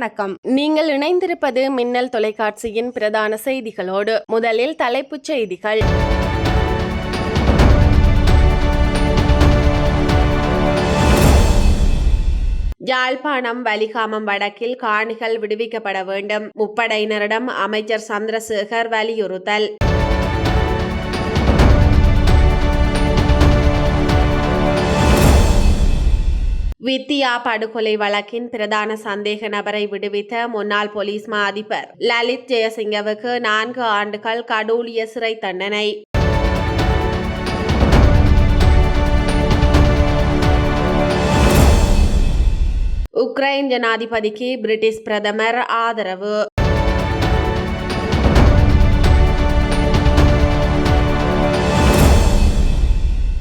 வணக்கம். நீங்கள் இணைந்திருப்பது மின்னல் தொலைக்காட்சியின் பிரதான செய்திகளோடு முதலில் தலைப்புச் செய்திகள். யாழ்ப்பாணம் வலிகாமம் வடக்கில் காணிகள் விடுவிக்கப்பட வேண்டும். முப்படையினரிடம் அமைச்சர் சந்திரசேகர் வலியுறுத்தல். வித்தியா படுகொலை வழக்கின் பிரதான சந்தேக நபரை விடுவித்த முன்னாள் போலீஸ் மா அதிபர் லலித் ஜெயசிங்கவுக்கு நான்கு ஆண்டுகள் கடூலிய சிறை தண்டனை. உக்ரைன் ஜனாதிபதிக்கு பிரிட்டிஷ் பிரதமர் ஆதரவு.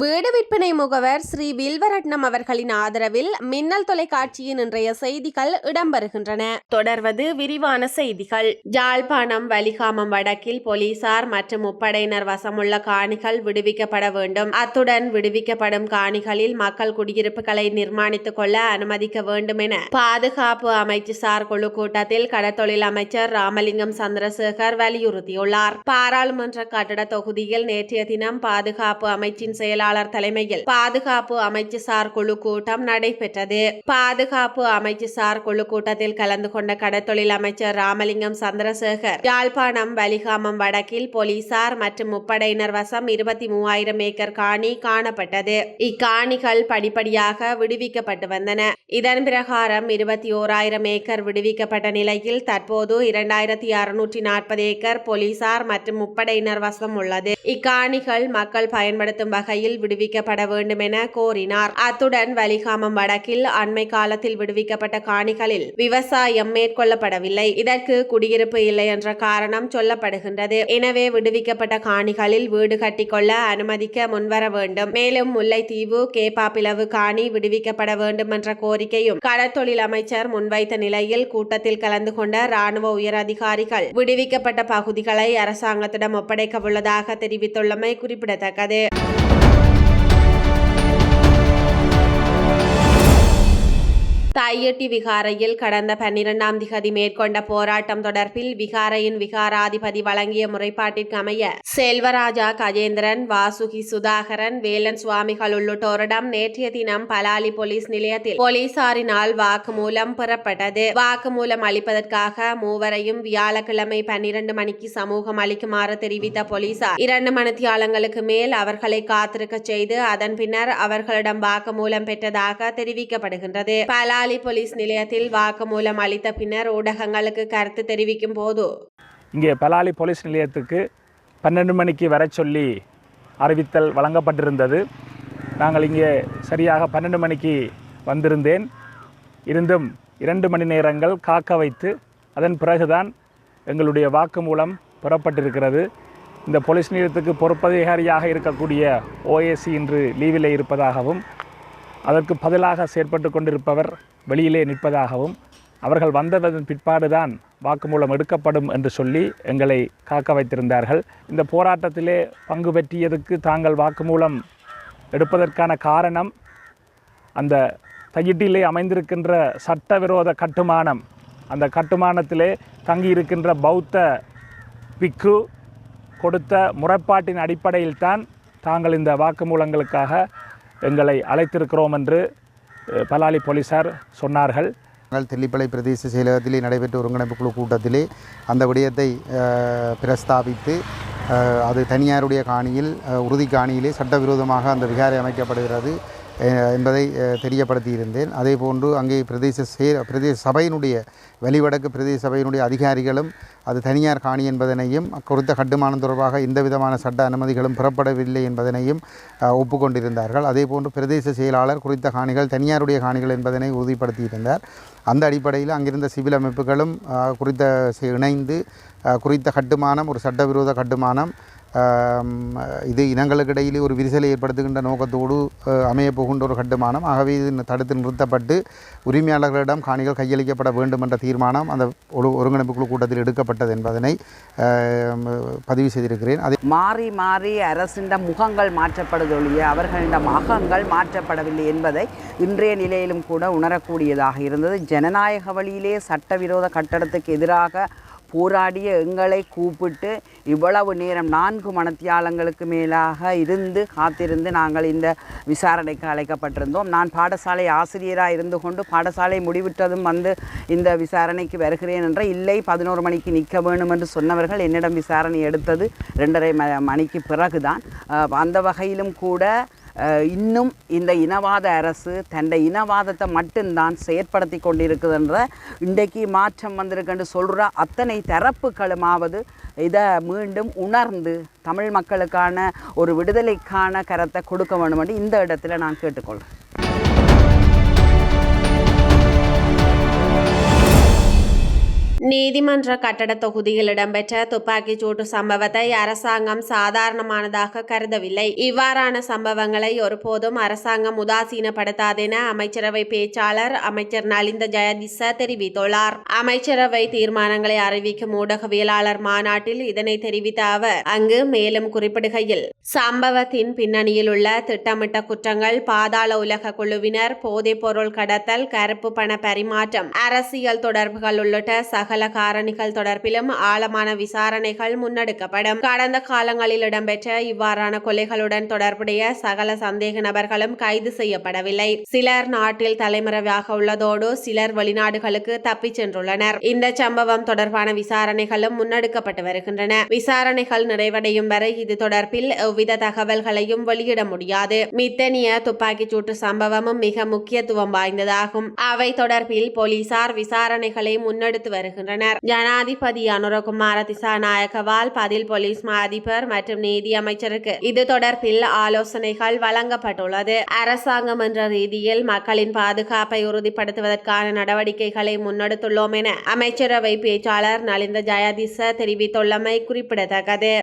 வீடு விற்பனை முகவர் ஸ்ரீ வில்வரட்னம் அவர்களின் ஆதரவில் மின்னல் தொலைக்காட்சியின் இன்றைய செய்திகள் இடம்பெறுகின்றன. தொடர்வது விரிவான செய்திகள். ஜாழ்ப்பாணம் வலிகாமம் வடக்கில் போலீசார் மற்றும் முப்படையினர் வசமுள்ள காணிகள் விடுவிக்கப்பட வேண்டும். அத்துடன் விடுவிக்கப்படும் காணிகளில் மக்கள் குடியிருப்புகளை நிர்மாணித்துக் கொள்ள அனுமதிக்க வேண்டும் என பாதுகாப்பு அமைச்சு சார் குழு கூட்டத்தில் கடத்தொழில் அமைச்சர் ராமலிங்கம் சந்திரசேகர் வலியுறுத்தியுள்ளார். பாராளுமன்ற கட்டட தொகுதியில் நேற்றைய தினம் பாதுகாப்பு அமைச்சின் செயலாளர் தலைமையில் பாதுகாப்பு அமைச்சு சார் குழு கூட்டம் நடைபெற்றது. பாதுகாப்பு அமைச்சு சார் குழு கூட்டத்தில் கலந்து கொண்ட கடத்தொழில் அமைச்சர் ராமலிங்கம் சந்திரசேகர் யாழ்ப்பாணம் வலிகாமம் வடக்கில் போலீசார் மற்றும் முப்படையினர் வசம் இருபத்தி மூவாயிரம் ஏக்கர் காணி காணப்பட்டது. இக்காணிகள் படிப்படியாக விடுவிக்கப்பட்டு வந்தன. இதன் பிரகாரம் இருபத்தி ஓராயிரம் ஏக்கர் விடுவிக்கப்பட்ட நிலையில் தற்போது இரண்டாயிரத்தி அறுநூற்றி நாற்பது ஏக்கர் போலீசார் மற்றும் முப்படையினர் வசம் உள்ளது. இக்காணிகள் மக்கள் பயன்படுத்தும் வகையில் விடுவிக்கப்பட வேண்டும் என கோரினார். அத்துடன் வலிகாமம் வடக்கில் அண்மை காலத்தில் விடுவிக்கப்பட்ட காணிகளில் விவசாயம் மேற்கொள்ளப்படவில்லை. இதற்கு குடியிருப்பு இல்லை என்ற காரணம் சொல்லப்படுகின்றது. எனவே விடுவிக்கப்பட்ட காணிகளில் வீடு கட்டிக்கொள்ள அனுமதிக்க முன்வர வேண்டும். மேலும் முல்லைத்தீவு கேப்பாப்பிளவு காணி விடுவிக்கப்பட வேண்டும் என்ற கோரிக்கையும் கடற்தொழில் அமைச்சர் முன்வைத்த நிலையில் கூட்டத்தில் கலந்து கொண்ட ராணுவ உயர் அதிகாரிகள் விடுவிக்கப்பட்ட பகுதிகளை அரசாங்கத்திடம் ஒப்படைக்க உள்ளதாக தெரிவித்துள்ளமை குறிப்பிடத்தக்கது. தையட்டி விகாரையில் கடந்த பன்னிரெண்டாம் திகதி மேற்கொண்ட போராட்டம் தொடர்பில் விகாரையின் விகாராதிபதி வழங்கிய முறைப்பாட்டிற்கு அமைய செல்வராஜா கஜேந்திரன் வாசுகி சுதாகரன் வேலன் சுவாமிகள் உள்ளிட்டோரிடம் நேற்றைய தினம் பலாலி போலீஸ் நிலையத்தில் போலீசாரினால் வாக்குமூலம் பெறப்பட்டது. வாக்குமூலம் அளிப்பதற்காக மூவரையும் வியாழக்கிழமை பன்னிரண்டு மணிக்கு சமூகம் அளிக்குமாறு தெரிவித்த போலீசார் இரண்டு மணித்தியாலங்களுக்கு மேல் அவர்களை காத்திருக்க செய்து அதன் பின்னர் அவர்களிடம் வாக்குமூலம் பெற்றதாக தெரிவிக்கப்படுகின்றது. பலாலி போலீஸ் நிலையத்தில் வாக்குமூலம் அளித்த பின்னர் ஊடகங்களுக்கு கருத்து தெரிவிக்கும் போது இங்கே பலாலி போலீஸ் நிலையத்துக்கு பன்னெண்டு மணிக்கு வரச் சொல்லி அறிவித்தல் வழங்கப்பட்டிருந்தது. நாங்கள் இங்கே சரியாக பன்னெண்டு மணிக்கு வந்திருந்தேன். இருந்தும் இரண்டு மணி நேரங்கள் காக்க வைத்து அதன் பிறகுதான் எங்களுடைய வாக்குமூலம் பெறப்பட்டிருக்கிறது. இந்த போலீஸ் நிலையத்துக்கு பொறுப்பதிகாரியாக இருக்கக்கூடிய ஓஏசி இன்று லீவில் இருப்பதாகவும் அதற்கு பதிலாக செயற்பட்டு கொண்டிருப்பவர் வெளியிலே நிற்பதாகவும் அவர்கள் வந்ததன் பிற்பாடுதான் வாக்குமூலம் எடுக்கப்படும் என்று சொல்லி எங்களை காக்க வைத்திருந்தார்கள். இந்த போராட்டத்திலே பங்கு பெற்றியதுக்கு தாங்கள் வாக்குமூலம் எடுப்பதற்கான காரணம் அந்த தையிட்டிலே அமைந்திருக்கின்ற சட்டவிரோத கட்டுமானம். அந்த கட்டுமானத்திலே தங்கியிருக்கின்ற பௌத்த பிக்கு கொடுத்த முறைப்பாட்டின் அடிப்படையில்தான் தாங்கள் இந்த வாக்குமூலங்களுக்காக எங்களை அழைத்திருக்கிறோம் என்று பலாலி போலீசார் சொன்னார்கள். நாங்கள் தெல்லிப்பளை பிரதேச செயலகத்திலே நடைபெற்ற ஒருங்கிணைப்பு குழு கூட்டத்திலே அந்த விடயத்தை பிரஸ்தாபித்து அது தனியாருடைய காணியில் உறுதி காணியிலே சட்டவிரோதமாக அந்த விகாரை அமைக்கப்படுகிறது. என்பதை தெரியப்படுத்தியிருந்தேன். அதே போன்று அங்கே பிரதேச சே பிரதேச சபையினுடைய வெளிவடக்கு பிரதேச சபையினுடைய அதிகாரிகளும் அது தனியார் காணி என்பதனையும் குறித்த கட்டுமானம் தொடர்பாக எந்த விதமான சட்ட அனுமதிகளும் புறப்படவில்லை என்பதனையும் ஒப்புக்கொண்டிருந்தார்கள். அதே போன்று பிரதேச செயலாளர் குறித்த காணிகள் தனியாருடைய காணிகள் என்பதனை உறுதிப்படுத்தியிருந்தார். அந்த அடிப்படையில் அங்கிருந்த சிவில் அமைப்புகளும் குறித்த இணைந்து குறித்த கட்டுமானம் ஒரு சட்டவிரோத கட்டுமானம் இது இனங்களுக்கு இடையிலே ஒரு விரிசலை ஏற்படுத்துகின்ற நோக்கத்தோடு அஹ், போகின்ற ஒரு கட்டுமானம் ஆகவே இது தடுத்து நிறுத்தப்பட்டு உரிமையாளர்களிடம் காணிகள் கையளிக்கப்பட வேண்டும் என்ற தீர்மானம் அந்த ஒரு ஒருங்கிணைப்பு குழு கூட்டத்தில் எடுக்கப்பட்டது என்பதனை பதிவு செய்திருக்கிறேன் அதே மாறி மாறி அரசின் முகங்கள் மாற்றப்படுதொழிய அவர்களின் அகங்கள் மாற்றப்படவில்லை என்பதை இன்றைய நிலையிலும் கூட உணரக்கூடியதாக இருந்தது ஜனநாயக வழியிலே சட்டவிரோத கட்டடத்துக்கு எதிராக போராடிய எங்களை கூப்பிட்டு இவ்வளவு நேரம் நான்கு மணத்தியாலங்களுக்கு மேலாக இருந்து காத்திருந்து நாங்கள் இந்த விசாரணைக்கு அழைக்கப்பட்டிருந்தோம். நான் பாடசாலை ஆசிரியராக இருந்து கொண்டு பாடசாலை முடிவிட்டதும் வந்து இந்த விசாரணைக்கு வருகிறேன் என்ற இல்லை பதினோரு மணிக்கு நிற்க வேணும் என்று சொன்னவர்கள் என்னிடம் விசாரணை எடுத்தது ரெண்டரை மணிக்கு பிறகுதான். அந்த வகையிலும் கூட இன்னும் இந்த இனவாத அரசு தன்னை இனவாதத்தை மட்டும்தான் செயற்படுத்தி கொண்டிருக்குதுன்ற இன்றைக்கு மாற்றம் வந்திருக்குன்னு சொல்கிற அத்தனை தரப்புகளுமாவது இதை மீண்டும் உணர்ந்து தமிழ் மக்களுக்கான ஒரு விடுதலைக்கான கரத்தை கொடுக்க வேண்டும் என்று இந்த இடத்துல நான் கேட்டுக்கொள்கிறேன் நீதிமன்ற கட்டட தொகுதியில் இடம்பெற்ற துப்பாக்கிச் சூட்டு சம்பவத்தை அரசாங்கம் சாதாரணமானதாக கருதவில்லை. இவ்வாறான சம்பவங்களை ஒருபோதும் அரசாங்கம் உதாசீனப்படுத்தாதென அமைச்சரவை பேச்சாளர் அமைச்சர் நலிந்த ஜெயதிச தெரிவித்துள்ளார். அமைச்சரவை தீர்மானங்களை அறிவிக்கும் ஊடகவியலாளர் மாநாட்டில் இதனை தெரிவித்த அவர் அங்கு மேலும் குறிப்பிடுகையில் சம்பவத்தின் பின்னணியில் உள்ள திட்டமிட்ட குற்றங்கள் பாதாள உலக குழுவினர் போதைப்பொருள் கடத்தல் கருப்பு பண பரிமாற்றம் அரசியல் தொடர்புகள் உள்ளிட்ட சக சகல காரணிகள் தொடர்பிலும் ஆழமான விசாரணைகள் முன்னெடுக்கப்படும். கடந்த காலங்களில் இடம்பெற்ற இவ்வாறான கொலைகளுடன் தொடர்புடைய சகல சந்தேக நபர்களும் கைது செய்யப்படவில்லை. சிலர் நாட்டில் தலைமறைவாக உள்ளதோடு சிலர் வெளிநாடுகளுக்கு தப்பிச் சென்றுள்ளனர். இந்த சம்பவம் தொடர்பான விசாரணைகளும் முன்னெடுக்கப்பட்டு வருகின்றன. விசாரணைகள் நிறைவடையும் வரை இது தொடர்பில் எவ்வித தகவல்களையும் வெளியிட முடியாது. மித்தனிய துப்பாக்கிச் சூட்டு சம்பவமும் மிக முக்கியத்துவம் வாய்ந்ததாகும். அவை தொடர்பில் போலீசார் விசாரணைகளை முன்னெடுத்து வருகின்றனர். ஜனாதிபதி அனுரகுமார திசாநாயக்கவால் பதில் போலீஸ் மா அதிபர் மற்றும் நீதி அமைச்சருக்கு. இது தொடர்பில் ஆலோசனைகள் வழங்கப்பட்டுள்ளது. அரசாங்கம் என்ற ரீதியில் மக்களின் பாதுகாப்பை உறுதிப்படுத்துவதற்கான நடவடிக்கைகளை முன்னெடுத்துள்ளோம் என அமைச்சரவை பேச்சாளர் நலிந்த ஜெயதிச தெரிவித்துள்ளமை குறிப்பிடத்தக்கது.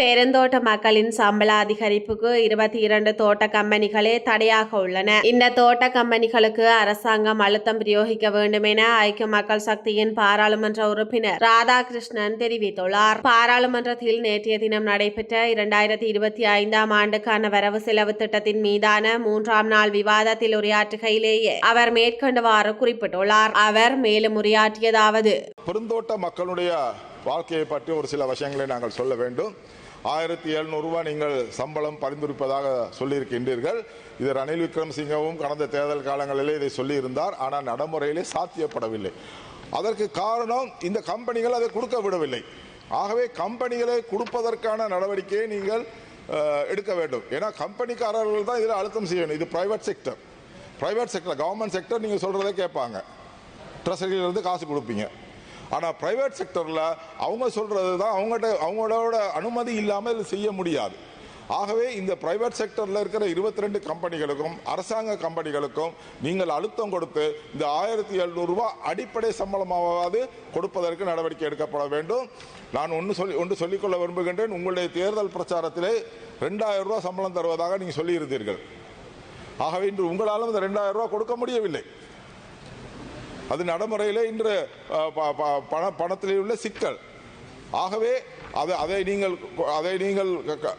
பெருந்தோட்ட மக்களின் சம்பள அதிகரிப்புக்கு இருபத்தி இரண்டு தோட்ட கம்பெனிகளே தடையாக உள்ளன. இந்த தோட்ட கம்பெனிகளுக்கு அரசாங்கம் அழுத்தம் பிரயோகிக்க வேண்டும் என ஐக்கிய மக்கள் சக்தியின் பாராளுமன்ற உறுப்பினர் ராதாகிருஷ்ணன் தெரிவித்துள்ளார். பாராளுமன்றத்தில் நேற்றைய தினம் நடைபெற்ற இரண்டாயிரத்தி இருபத்தி ஐந்தாம் ஆண்டுக்கான வரவு செலவு திட்டத்தின் மீதான மூன்றாம் நாள் விவாதத்தில் உரையாற்றுகையிலேயே அவர் மேற்கொண்டவாறு குறிப்பிட்டுள்ளார். அவர் மேலும் உரையாற்றியதாவது பெருந்தோட்ட மக்களுடைய வாழ்க்கையை பற்றி ஒரு சில விஷயங்களை நாங்கள் சொல்ல வேண்டும். ஆயிரத்தி எழுநூறுபா நீங்கள் சம்பளம் பரிந்துரைப்பதாக சொல்லியிருக்கின்றீர்கள். இது ரணில் விக்ரமசிங்கவும் கடந்த தேர்தல் காலங்களிலே இதை சொல்லியிருந்தார். ஆனால் நடைமுறையிலே சாத்தியப்படவில்லை. அதற்கு காரணம் இந்த கம்பெனிகள் அதை கொடுக்க விடவில்லை. ஆகவே கம்பெனிகளை கொடுப்பதற்கான நடவடிக்கையை நீங்கள் எடுக்க வேண்டும். ஏன்னா கம்பெனிக்காரர்கள் தான் இதில் அழுத்தம் செய்யணும். இது private sector private sector government sector நீங்கள் சொல்கிறதே கேட்பாங்க. ட்ரெஸரியிலிருந்து காசு கொடுப்பீங்க. ஆனால் பிரைவேட் செக்டரில் அவங்க சொல்கிறது தான் அவங்கள்ட்ட அவங்களோட அனுமதி இல்லாமல் இது செய்ய முடியாது. ஆகவே இந்த பிரைவேட் செக்டரில் இருக்கிற இருபத்தி ரெண்டு கம்பெனிகளுக்கும் அரசாங்க கம்பெனிகளுக்கும் நீங்கள் அழுத்தம் கொடுத்து இந்த ஆயிரத்தி எழுநூறுபா அடிப்படை சம்பளமாவது கொடுப்பதற்கு நடவடிக்கை எடுக்கப்பட வேண்டும். நான் ஒன்று சொல்லி ஒன்று சொல்லிக்கொள்ள விரும்புகின்றேன். உங்களுடைய தேர்தல் பிரச்சாரத்திலே ரெண்டாயிரம் ரூபா சம்பளம் தருவதாக நீங்கள் சொல்லியிருந்தீர்கள். ஆகவே இன்று உங்களாலும் இந்த ரெண்டாயிரம் ரூபா கொடுக்க முடியவில்லை. அது நடைமுறையில் இன்று ப- ப- பண பணத்திலே உள்ள சிக்கல். ஆகவே அதை அதை நீங்கள் அதை நீங்கள் க- க-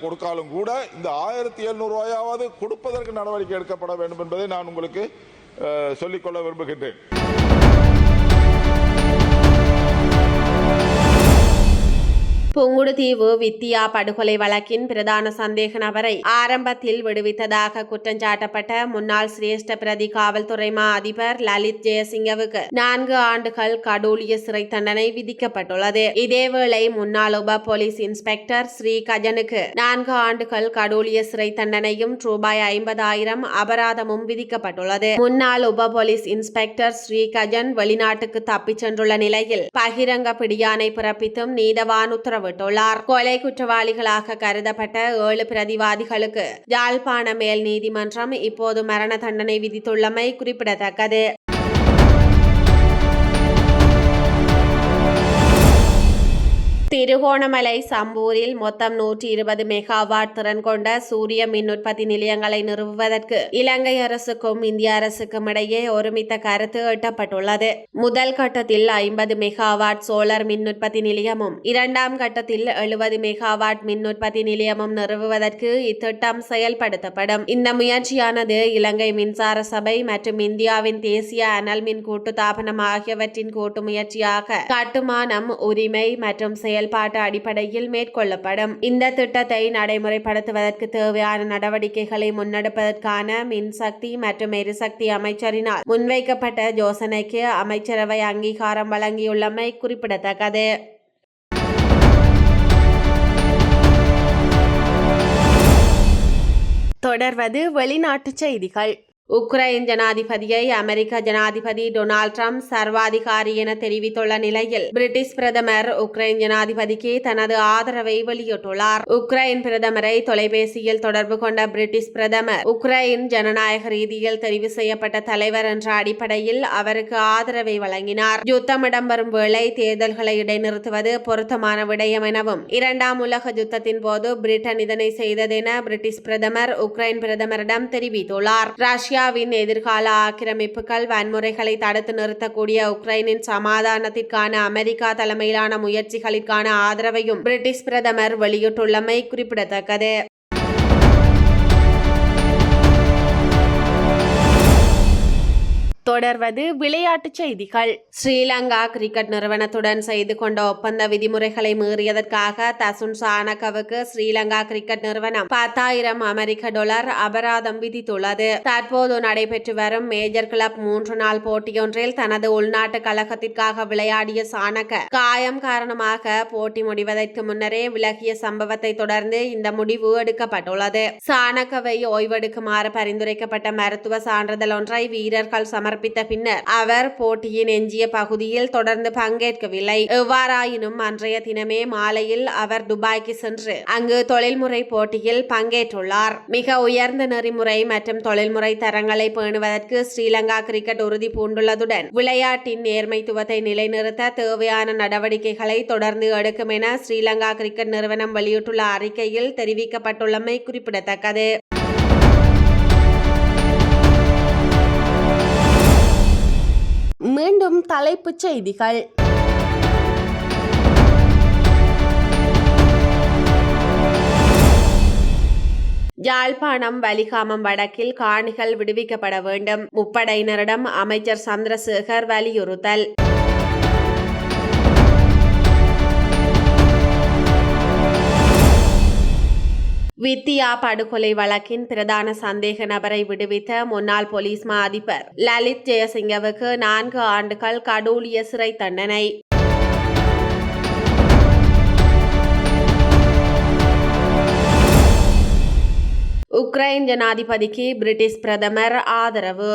கொடுத்தாலும் கூட இந்த ஆயிரத்தி எழுநூறுவாயாவது கொடுப்பதற்கு நடவடிக்கை எடுக்கப்பட வேண்டும் என்பதை நான் உங்களுக்கு சொல்லிக்கொள்ள விரும்புகின்றேன். புங்குடுதீவு வித்தியா படுகொலை வழக்கின் பிரதான சந்தேக நபரை ஆரம்பத்தில் விடுவித்ததாக குற்றஞ்சாட்டப்பட்ட முன்னாள் சிரேஷ்ட பிரதி காவல்துறை மா அதிபர் லலித் ஜெயசிங்கவுக்கு நான்கு ஆண்டுகள் கடூலிய சிறை தண்டனை விதிக்கப்பட்டுள்ளது. இதேவேளை முன்னாள் உப போலீஸ் இன்ஸ்பெக்டர் ஸ்ரீ கஜனுக்கு நான்கு ஆண்டுகள் கடூலிய சிறை தண்டனையும் ரூபாய் ஐம்பதாயிரம் அபராதமும் விதிக்கப்பட்டுள்ளது. முன்னாள் உப போலீஸ் இன்ஸ்பெக்டர் ஸ்ரீ கஜன் வெளிநாட்டுக்கு தப்பிச் சென்றுள்ள நிலையில் பகிரங்க பிடியானை பிறப்பித்தும் நீதவான் உத்தரவிட்டுள்ளார் கொலை குற்றவாளிகளாக கருதப்பட்ட ஏழு பிரதிவாதிகளுக்கு யாழ்ப்பாண மேல் நீதிமன்றம் இப்போது மரண தண்டனை விதித்துள்ளமை குறிப்பிடத்தக்கது. திருகோணமலை சம்பூரில் மொத்தம் நூற்றி இருபது மெகாவாட் திறன் கொண்ட சூரிய மின் உற்பத்தி நிலையங்களை நிறுவுவதற்கு இலங்கை அரசுக்கும் இந்திய அரசுக்கும் இடையே ஒருமித்த கருத்து எட்டப்பட்டுள்ளது. முதல் கட்டத்தில் ஐம்பது மெகாவாட் சோலார் மின் உற்பத்தி நிலையமும் இரண்டாம் கட்டத்தில் எழுபது மெகாவாட் மின் உற்பத்தி நிலையமும் நிறுவுவதற்கு இத்திட்டம் செயல்படுத்தப்படும். இந்த முயற்சியானது இலங்கை மின்சார சபை மற்றும் இந்தியாவின் தேசிய அனல் மின் கூட்டுத்தாபனம் ஆகியவற்றின் கூட்டு முயற்சியாக கட்டுமானம் உரிமை மற்றும் செயல்பாட்டு அடிப்படையில் மேற்கொள்ளப்படும். இந்த திட்டத்தை நடைமுறைப்படுத்துவதற்கு தேவையான நடவடிக்கைகளை முன்னெடுப்பதற்கான மின்சக்தி மற்றும் எரிசக்தி அமைச்சரினால் முன்வைக்கப்பட்ட யோசனைக்கு அமைச்சரவை அங்கீகாரம் வழங்கியுள்ளமை குறிப்பிடத்தக்கது. தொடர்வது வெளிநாட்டுச் செய்திகள். உக்ரைன் ஜனாதிபதியை அமெரிக்க ஜனாதிபதி டொனால்ட் ட்ரம்ப் சர்வாதிகாரி என தெரிவித்துள்ள நிலையில் பிரிட்டிஷ் பிரதமர் உக்ரைன் ஜனாதிபதிக்கு தனது ஆதரவை வெளியிட்டுள்ளார். உக்ரைன் பிரதமரை தொலைபேசியில் தொடர்பு கொண்ட பிரிட்டிஷ் பிரதமர் உக்ரைன் ஜனநாயக ரீதியில் தெரிவு செய்யப்பட்ட தலைவர் என்ற அடிப்படையில் அவருக்கு ஆதரவை வழங்கினார். யுத்தம் இடம்பெறும் வேளை தேர்தல்களை இடைநிறுத்துவது பொருத்தமான விடயம் எனவும் இரண்டாம் உலக யுத்தத்தின் போது பிரிட்டன் இதனை செய்ததென பிரிட்டிஷ் பிரதமர் உக்ரைன் பிரதமரிடம் தெரிவித்துள்ளார். ரஷ்யாவின் எதிர்கால ஆக்கிரமிப்புகள் வன்முறைகளை தடுத்து நிறுத்தக்கூடிய உக்ரைனின் சமாதானத்திற்கான அமெரிக்கா தலைமையிலான முயற்சிகளுக்கான ஆதரவையும் பிரிட்டிஷ் பிரதமர் வெளியிட்டுள்ளமை குறிப்பிடத்தக்கது. தொடர்வது விளையாட்டுச் செய்திகள். ஸ்ரீலங்கா கிரிக்கெட் நிறுவனத்துடன் செய்து கொண்ட ஒப்பந்த விதிமுறைகளை மீறியதற்காக தசுன் சானகவுக்கு ஸ்ரீலங்கா கிரிக்கெட் நிறுவனம் பத்தாயிரம் அமெரிக்க டாலர் அபராதம் விதித்துள்ளது. தற்போது நடைபெற்று வரும் மேஜர் கிளப் மூன்று நாள் போட்டியொன்றில் தனது உள்நாட்டு கழகத்திற்காக விளையாடிய சானக காயம் காரணமாக போட்டி முடிவதற்கு முன்னரே விலகிய சம்பவத்தை தொடர்ந்து இந்த முடிவு எடுக்கப்பட்டுள்ளது. சானகவை ஓய்வெடுக்குமாறு பரிந்துரைக்கப்பட்ட மருத்துவ சான்றிதழ் ஒன்றை வீரர்கள் சமர்ப்பித்த பின்னர் அவர் போட்டியின் எஞ்சிய பகுதியில் தொடர்ந்து பங்கேற்கவில்லை. எவ்வாறாயினும் அன்றைய தினமே மாலையில் அவர் துபாய்க்கு சென்று அங்கு தொழில்முறை போட்டியில் பங்கேற்றுள்ளார். மிக உயர்ந்த நெறிமுறை மற்றும் தொழில்முறை தரங்களை பேணுவதற்கு ஸ்ரீலங்கா கிரிக்கெட் உறுதி பூண்டுள்ளதுடன் விளையாட்டின் நேர்மைத்துவத்தை நிலைநிறுத்த தேவையான நடவடிக்கைகளை தொடர்ந்து எடுக்கும் என ஸ்ரீலங்கா கிரிக்கெட் நிறுவனம் வெளியிட்டுள்ள அறிக்கையில் தெரிவிக்கப்பட்டுள்ளமை குறிப்பிடத்தக்கது. மீண்டும் தலைப்புச் செய்திகள். யாழ்ப்பாணம் வலிகாமம் வடக்கில் காணிகள் விடுவிக்கப்பட வேண்டும். முப்படையினரிடம் அமைச்சர் சந்திரசேகர் வலியுறுத்தல். வித்தியா படுகொலை வழக்கின் பிரதான சந்தேக நபரை விடுவித்த முன்னாள் போலீஸ் மா அதிபர் லலித் ஜெயசிங்கவுக்கு நான்கு ஆண்டுகள் கடூழிய சிறை தண்டனை. உக்ரைன் ஜனாதிபதிக்கு பிரிட்டிஷ் பிரதமர் ஆதரவு.